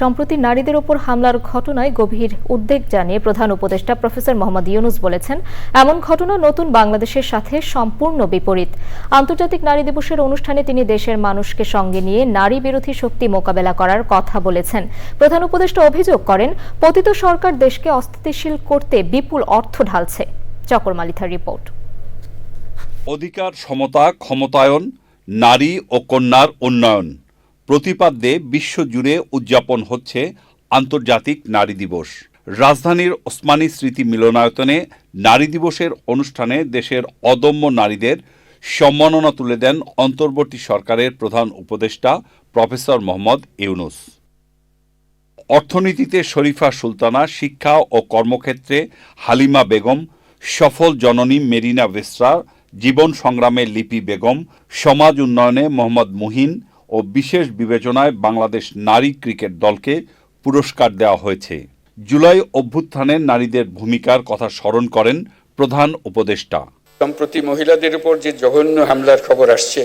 সম্প্রতি নারীদের ওপর হামলার ঘটনায় গভীর উদ্বেগ জানিয়ে প্রধান উপদেষ্টা প্রফেসর মোহাম্মদ ইউনুস বলেছেন, এমন ঘটনা নতুন বাংলাদেশের সাথে সম্পূর্ণ বিপরীত। আন্তর্জাতিক নারী দিবসের অনুষ্ঠানে তিনি দেশের মানুষকে সঙ্গে নিয়ে নারী বিরোধী শক্তি মোকাবেলা করার কথা বলেছেন। প্রধান উপদেষ্টা অভিযোগ করেন, পতিত সরকার দেশকে অস্থিতিশীল করতে বিপুল অর্থ ঢালছে। চকর মালিথার রিপোর্ট। অধিকার, সমতা, ক্ষমতায়ন, নারী ও কন্যার উন্নয়ন। প্রতিপাদ্যে বিশ্বজুড়ে উদযাপন হচ্ছে আন্তর্জাতিক নারী দিবস। রাজধানীর ওসমানী স্মৃতি মিলনায়তনে নারী দিবসের অনুষ্ঠানে দেশের অদম্য নারীদের সম্মাননা তুলে দেন অন্তর্বর্তী সরকারের প্রধান উপদেষ্টা প্রফেসর মোহাম্মদ ইউনুস। অর্থনীতিতে শরীফা সুলতানা শিক্ষা ও কর্মক্ষেত্রে হালিমা বেগম, সফল জননী মেরিনা ভেসরা জীবন সংগ্রামে লিপি বেগম, সমাজ উন্নয়নে মোহাম্মদ মুহিন ও বিশেষ বিবেচনায় বাংলাদেশ নারী ক্রিকেট দলকে পুরস্কার দেওয়া হয়েছে। জুলাই অভ্যুত্থানে নারীদের ভূমিকার কথা স্মরণ করেন প্রধান উপদেষ্টা। সম্প্রতি মহিলাদের উপর যে জঘন্য হামলার খবর আসছে,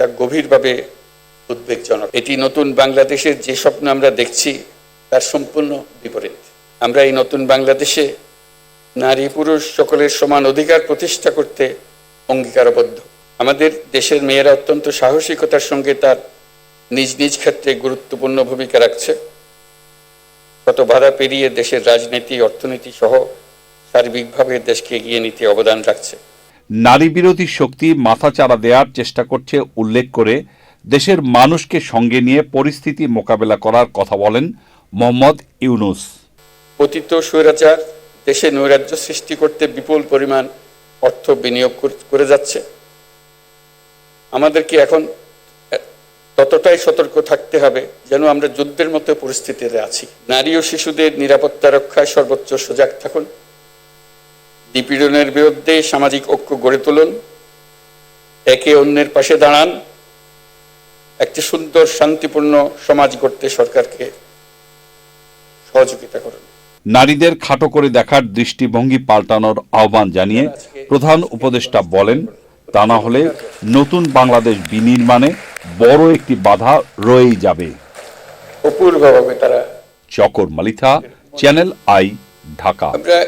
তা গভীরভাবে উদ্বেগজনক। এটি নতুন বাংলাদেশের যে স্বপ্ন আমরা দেখছি, তার সম্পূর্ণ বিপরীত। আমরা এই নতুন বাংলাদেশে নারী পুরুষ সকলের সমান অধিকার প্রতিষ্ঠা করতে অঙ্গীকারবদ্ধ। আমাদের দেশের মেয়েরা অত্যন্ত সাহসিকতার সঙ্গে তার নিজ নিজ ক্ষেত্রে গুরুত্বপূর্ণ ভূমিকা রাখছে। কত বাধা পেরিয়ে দেশের রাজনীতি অর্থনীতি সহ সার্বিকভাবে দেশকে এগিয়ে নিতে অবদান রাখছে। নারী বিরোধী শক্তি মাথাচাড়া দেওয়ার চেষ্টা করছে উল্লেখ করে দেশের মানুষকে সঙ্গে নিয়ে পরিস্থিতি মোকাবেলা করার কথা বলেন মোহাম্মদ ইউনুস। পতিত স্বৈরাচার দেশে নৈরাজ্য সৃষ্টি করতে বিপুল পরিমাণ অর্থ বিনিয়োগ কর- করে যাচ্ছে। আমাদেরকে এখন ততটাই সতর্ক থাকতে হবে যেন আমরা যুদ্ধের মতো পরিস্থিতিতে আছি। নারী ও শিশুদের নিরাপত্তা রক্ষায় সর্বোচ্চ সজাগ থাকুন। নিপীড়নের বিরুদ্ধে সামাজিক ঐক্য গড়ে তুলুন। একে অন্যের পাশে দাঁড়ান। একটি সুন্দর শান্তিপূর্ণ সমাজ গড়তে সরকারকে সহযোগিতা করুন। নারীদের খাটো করে দেখার দৃষ্টিভঙ্গি পাল্টানোর আহ্বান জানিয়ে প্রধান উপদেষ্টা বলেন তা না হলে নতুন বাংলাদেশ বিনির্মাণে বড় একটি বাধা রয়েই যাবে। চকর মালিথা চ্যানেল আই ঢাকা। আমরা